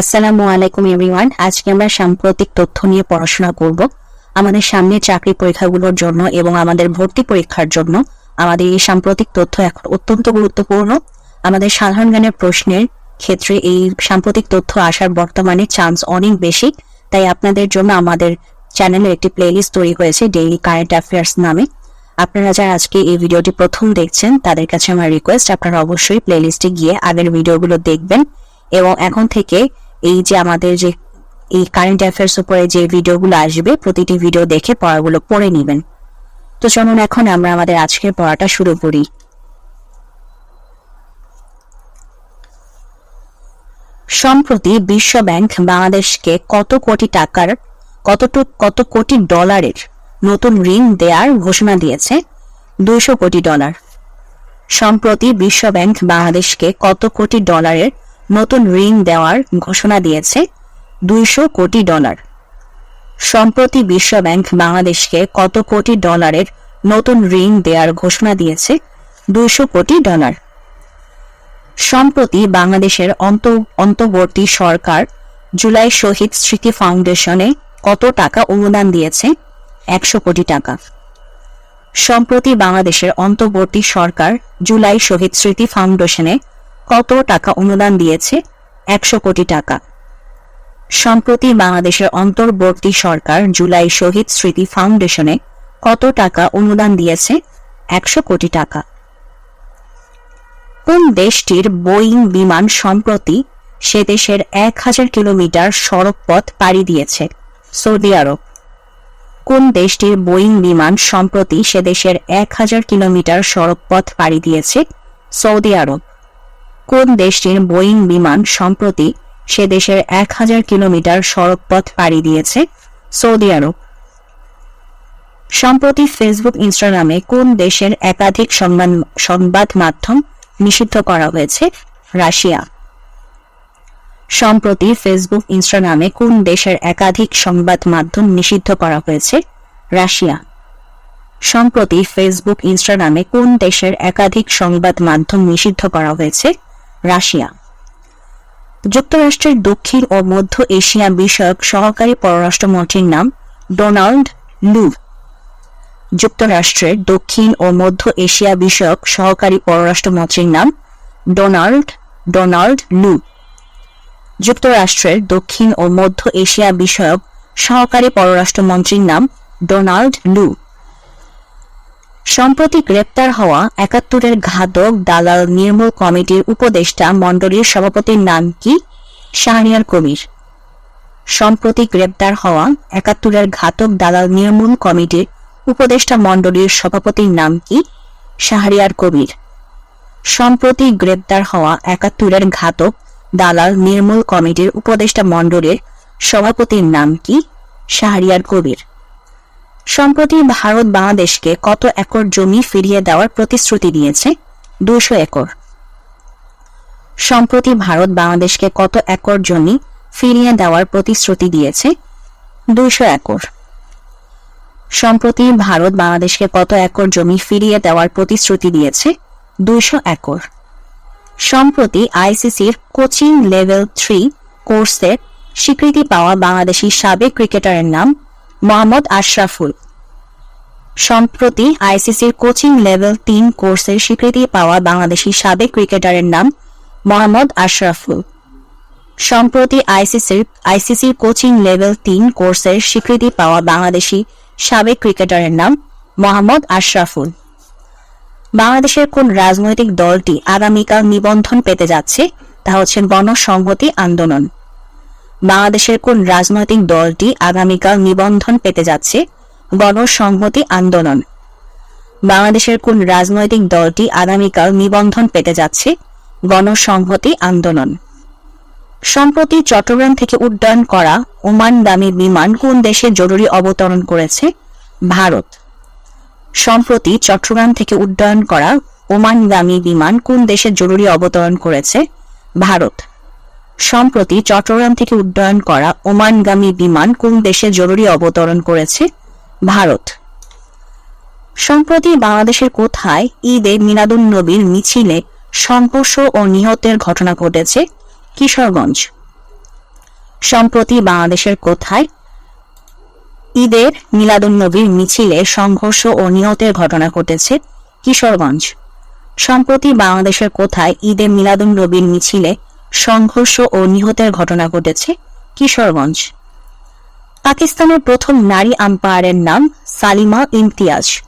আসসালামু আলাইকুম এভরিওয়ান আজকে আমরা সাম্প্রতিক তথ্য নিয়ে পড়াশোনা করব। আমাদের সামনে চাকরি পরীক্ষাগুলোর জন্য এবং আমাদের ভর্তি পরীক্ষার জন্য আমাদের এই সাম্প্রতিক তথ্য এখন অত্যন্ত গুরুত্বপূর্ণ। আমাদের সাধারণ জ্ঞানের প্রশ্নের ক্ষেত্রে এই সাম্প্রতিক তথ্য আসার বর্তমানে চান্স অনেক বেশি। তাই আপনাদের জন্য আমাদের চ্যানেলে একটি প্লেলিস্ট তৈরি হয়েছে ডেইলি কারেন্ট অ্যাফেয়ার্স নামে। আপনারা যারা আজকে এই ভিডিওটি প্রথম দেখছেন, তাদের কাছে আমার রিকোয়েস্ট আপনারা অবশ্যই প্লেলিস্টে গিয়ে আগের ভিডিওগুলো দেখবেন। এবং এখন থেকে এই যে আমাদের যে, এই কারেন্ট অ্যাফেয়ার্স উপরে যে ভিডিওগুলো আসবে, প্রতিটি ভিডিও দেখে পড়াগুলো পড়ে নেবেন। তো চলুন এখন আমরা আমাদের আজকের পড়াটা শুরু করি। সম্প্রতি বিশ্ব ব্যাংক বাংলাদেশকে কত কোটি টাকার কতটুক কত কোটি ডলারের নতুন ঋণ দেওয়ার ঘোষণা দিয়েছে? দুইশো কোটি ডলার। সম্প্রতি বিশ্ব ব্যাংক বাংলাদেশকে কত কোটি ডলারের নতুন ঋণ দেওয়ার ঘোষণা দিয়েছে দুইশো কোটি ডলার। সম্প্রতি বিশ্ব ব্যাংক বাংলাদেশকে কত কোটি ডলারের নতুন ঋণ দেওয়ার ঘোষণা দিয়েছে দুইশো কোটি ডলার। সম্প্রতি বাংলাদেশের অন্ত, অন্তর্বর্তী সরকার জুলাই শহীদ স্মৃতি ফাউন্ডেশনে কত টাকা অনুদান দিয়েছে? একশো কোটি টাকা। সম্প্রতি বাংলাদেশের অন্তর্বর্তী সরকার জুলাই শহীদ স্মৃতি ফাউন্ডেশনে কত টাকা অনুদান দিয়েছে? একশো কোটি টাকা। সম্প্রতি বাংলাদেশের অন্তর্বর্তী সরকার জুলাই শহীদ স্মৃতি ফাউন্ডেশনে কত টাকা অনুদান দিয়েছে? একশো কোটি টাকা। কোন দেশটির বোয়িং বিমান সম্প্রতি সে দেশের এক হাজার কিলোমিটার সড়ক পথ পাড়ি দিয়েছে? সৌদি আরব। কোন দেশটির বোয়িং বিমান সম্প্রতি সে দেশের এক হাজার কিলোমিটার সড়ক পথ পাড়ি দিয়েছে? সৌদি আরব। কোন দেশটির বোয়িং বিমান সম্প্রতি সে দেশের এক হাজার কিলোমিটার সড়ক পথ পাড়ি দিয়েছে? সৌদি আরব। সম্প্রতি ফেসবুক, ইনস্টাগ্রামে কোন দেশের একাধিক সংবাদ সংবাদ মাধ্যম নিষিদ্ধ করা হয়েছে? রাশিয়া। সম্প্রতি ফেসবুক, ইনস্টাগ্রামে কোন দেশের একাধিক সংবাদ মাধ্যম নিষিদ্ধ করা হয়েছে? রাশিয়া। সম্প্রতি ফেসবুক, ইনস্টাগ্রামে কোন দেশের একাধিক সংবাদ মাধ্যম নিষিদ্ধ করা হয়েছে? রাশিয়া। যুক্তরাষ্ট্রের দক্ষিণ ও মধ্য এশিয়া বিষয়ক সহকারী পররাষ্ট্রমন্ত্রীর নাম ডোনাল্ড লু। যুক্তরাষ্ট্রের দক্ষিণ ও মধ্য এশিয়া বিষয়ক সহকারী পররাষ্ট্রমন্ত্রীর নাম ডোনাল্ড ডোনাল্ড লু। যুক্তরাষ্ট্রের দক্ষিণ ও মধ্য এশিয়া বিষয়ক সহকারী পররাষ্ট্রমন্ত্রীর নাম ডোনাল্ড লু। সম্প্রতি গ্রেপ্তার হওয়া একাত্তরের ঘাতক দালাল নির্মূল কমিটির উপদেষ্টা মণ্ডলীর সভাপতির নাম কি? শাহরিয়ার কবির। সম্প্রতি গ্রেপ্তার হওয়া একাত্তরের ঘাতক দালাল নির্মূল কমিটির উপদেষ্টা মণ্ডলীর সভাপতির নাম কি? শাহরিয়ার কবির। সম্প্রতি গ্রেপ্তার হওয়া একাত্তরের ঘাতক দালাল নির্মূল কমিটির উপদেষ্টা মণ্ডলীর সভাপতির নাম কি? শাহরিয়ার কবির। সম্প্রতি ভারত বাংলাদেশকে কত একর জমি ফিরিয়ে দেওয়ার প্রতিশ্রুতি দিয়েছে? দুশো একর। সম্প্রতি ভারত বাংলাদেশকে কত একর জমি ফিরিয়ে দেওয়ার প্রতিশ্রুতি দিয়েছে? দুইশো একর। সম্প্রতি ভারত বাংলাদেশকে কত একর জমি ফিরিয়ে দেওয়ার প্রতিশ্রুতি দিয়েছে? দুইশো একর। সম্প্রতি আইসিসির কোচিং লেভেল থ্রি কোর্সের স্বীকৃতি পাওয়া বাংলাদেশি সাবেক ক্রিকেটারের নাম মোহাম্মদ আশরাফুল। সম্প্রতি আইসিসির কোচিং লেভেল তিন কোর্সের স্বীকৃতি পাওয়া বাংলাদেশি সাবেক ক্রিকেটারের নাম মোহাম্মদ আশরাফুল। সম্প্রতি আইসিসির আইসিসির কোচিং লেভেল তিন কোর্সের স্বীকৃতি পাওয়া বাংলাদেশি সাবেক ক্রিকেটারের নাম মোহাম্মদ আশরাফুল। বাংলাদেশের কোন রাজনৈতিক দলটি আগামীকাল নিবন্ধন পেতে যাচ্ছে তা হচ্ছে গণসংহতি আন্দোলন। বাংলাদেশের কোন রাজনৈতিক দলটি আগামীকাল নিবন্ধন পেতে যাচ্ছে? গণসংহতি আন্দোলন। বাংলাদেশের কোন রাজনৈতিক দলটি আগামীকাল নিবন্ধন পেতে যাচ্ছে? গণসংহতি আন্দোলন। সম্প্রতি চট্টগ্রাম থেকে উড্ডয়ন করা ওমানগামী বিমান কোন দেশে জরুরি অবতরণ করেছে? ভারত। সম্প্রতি চট্টগ্রাম থেকে উড্ডয়ন করা ওমানগামী বিমান কোন দেশে জরুরি অবতরণ করেছে? ভারত। সম্প্রতি চট্টগ্রাম থেকে উড্ডয়ন করা ওমানগামী বিমান কোন দেশে জরুরি অবতরণ করেছে? ভারত। সম্প্রতি বাংলাদেশের কোথায় ঈদে মিলাদুন নবীর মিছিলে সংঘর্ষ ও নিহতের ঘটনা ঘটেছে? কিশোরগঞ্জ। সম্প্রতি বাংলাদেশের কোথায় ঈদের মিলাদুন্নবীর মিছিলে সংঘর্ষ ও নিহতের ঘটনা ঘটেছে? কিশোরগঞ্জ। সম্প্রতি বাংলাদেশের কোথায় ঈদে মিলাদুন্নবীর মিছিলে সংঘর্ষ ও নিহতের ঘটনা ঘটেছে কিশোরগঞ্জ। পাকিস্তানের প্রথম নারী আম্পায়ারের নাম সালিমা ইমতিয়াজ।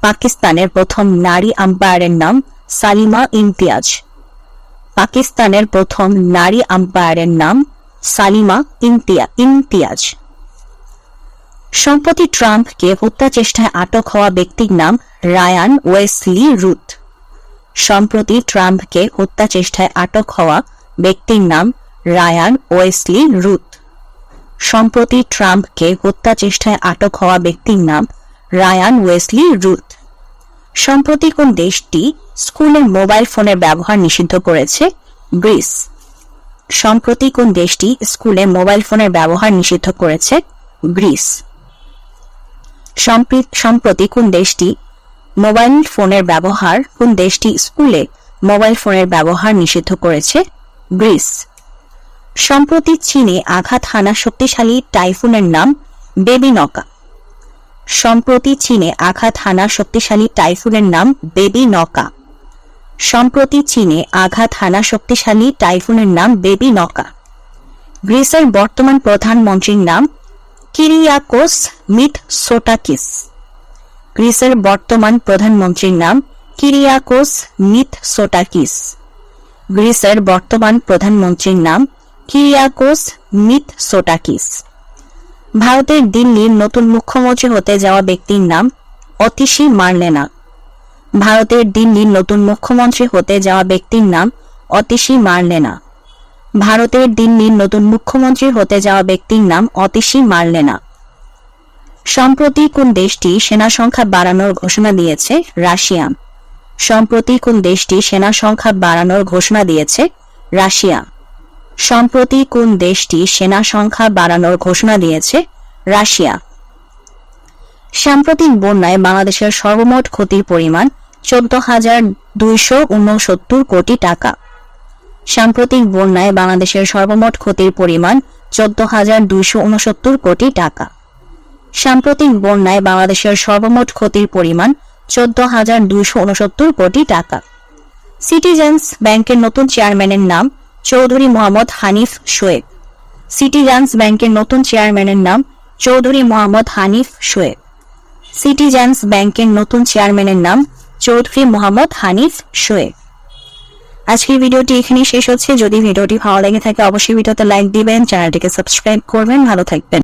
পাকিস্তানের প্রথম নারী আম্পায়ারের নাম সালিমা ইমতিয়াজ। পাকিস্তানের প্রথম নারী আম্পায়ারের নাম সালিমা ইমতিয়া ইমতিয়াজ। সম্প্রতি ট্রাম্পকে হত্যা চেষ্টায় আটক হওয়া ব্যক্তির নাম রায়ান ওয়েসলি রুথ। সম্প্রতি ট্রাম্পকে হত্যা চেষ্টায় আটক হওয়া ব্যক্তির নাম রায়ান ওয়েসলি রুথ। সম্প্রতি ট্রাম্পকে হত্যা চেষ্টায় আটক হওয়া ব্যক্তির নাম রায়ান ওয়েসলি রুথ। সম্প্রতি কোন দেশটি স্কুলের মোবাইল ফোনের ব্যবহার নিষিদ্ধ করেছে? গ্রিস। সম্প্রতি কোন দেশটি স্কুলে মোবাইল ফোনের ব্যবহার নিষিদ্ধ করেছে? গ্রিস। সম্প্রি- সম্প্রতি কোন দেশটি মোবাইল ফোনের ব্যবহার, কোন দেশটি স্কুলে মোবাইল ফোনের ব্যবহার নিষিদ্ধ করেছে? গ্রিস। সম্প্রতি চীনে আঘাত হানা শক্তিশালী টাইফুনের নাম বেবি নকা সম্প্রতি চীনে আঘাত হানা শক্তিশালী টাইফুনের নাম বেবি নকা সম্প্রতি চীনে আঘাত হানা শক্তিশালী টাইফুনের নাম বেবি নকা গ্রিসের বর্তমান প্রধানমন্ত্রীর নাম কিরিয়াকোস মিথ সোটাকিস গ্রিসের বর্তমান প্রধানমন্ত্রীর নাম কিরিয়াকোস মিথ সোটাকিস গ্রিসের বর্তমান প্রধানমন্ত্রীর নাম কিরিয়াকোস মিথ সোটাকিস ভারতের দিল্লির নতুন মুখ্যমন্ত্রী হতে যাওয়া ব্যক্তির নাম অতিশী মার্লেনা। ভারতের দিল্লির নতুন মুখ্যমন্ত্রী হতে যাওয়া ব্যক্তির নাম অতিশী মার্লেনা। ভারতের দিল্লির নতুন মুখ্যমন্ত্রী হতে যাওয়া ব্যক্তির নাম অতিশী মার্লেনা। সম্প্রতি কোন দেশটি সেনা সংখ্যা বাড়ানোর ঘোষণা দিয়েছে রাশিয়া। সম্প্রতি কোন দেশটি সেনা সংখ্যা বাড়ানোর ঘোষণা দিয়েছে? রাশিয়া। সম্প্রতি কোন দেশটি সেনা সংখ্যা বাড়ানোর ঘোষণা দিয়েছে? রাশিয়া। সাম্প্রতিক বন্যায় বাংলাদেশের সর্বমোট ক্ষতির পরিমাণ চোদ্দ হাজার দুইশো উনসত্তর কোটি টাকা। সাম্প্রতিক বন্যায় বাংলাদেশের সর্বমোট ক্ষতির পরিমাণ চোদ্দ হাজার দুইশো উনসত্তর কোটি টাকা। সাম্প্রতিক বন্যায় বাংলাদেশের সর্বমোট ক্ষতির পরিমাণ চোদ্দ হাজার দুইশো উনসত্তর কোটি টাকা। সিটিজেন্স ব্যাংকের নতুন চেয়ারম্যানের নাম চৌধুরী মোহাম্মদ হানিফ শোয়েব। সিটিজেন্স ব্যাংকের নতুন চেয়ারম্যানের নাম চৌধুরী মোহাম্মদ হানিফ শোয়েব। সিটিজেন্স ব্যাংকের নতুন চেয়ারম্যানের নাম চৌধুরী মোহাম্মদ হানিফ শোয়েব। আজকের ভিডিওটি এখানেই শেষ হচ্ছে। যদি ভিডিওটি ভালো লেগে থাকে, অবশ্যই ভিডিওতে লাইক দিবেন, চ্যানেলটিকে সাবস্ক্রাইব করবেন। ভালো থাকবেন।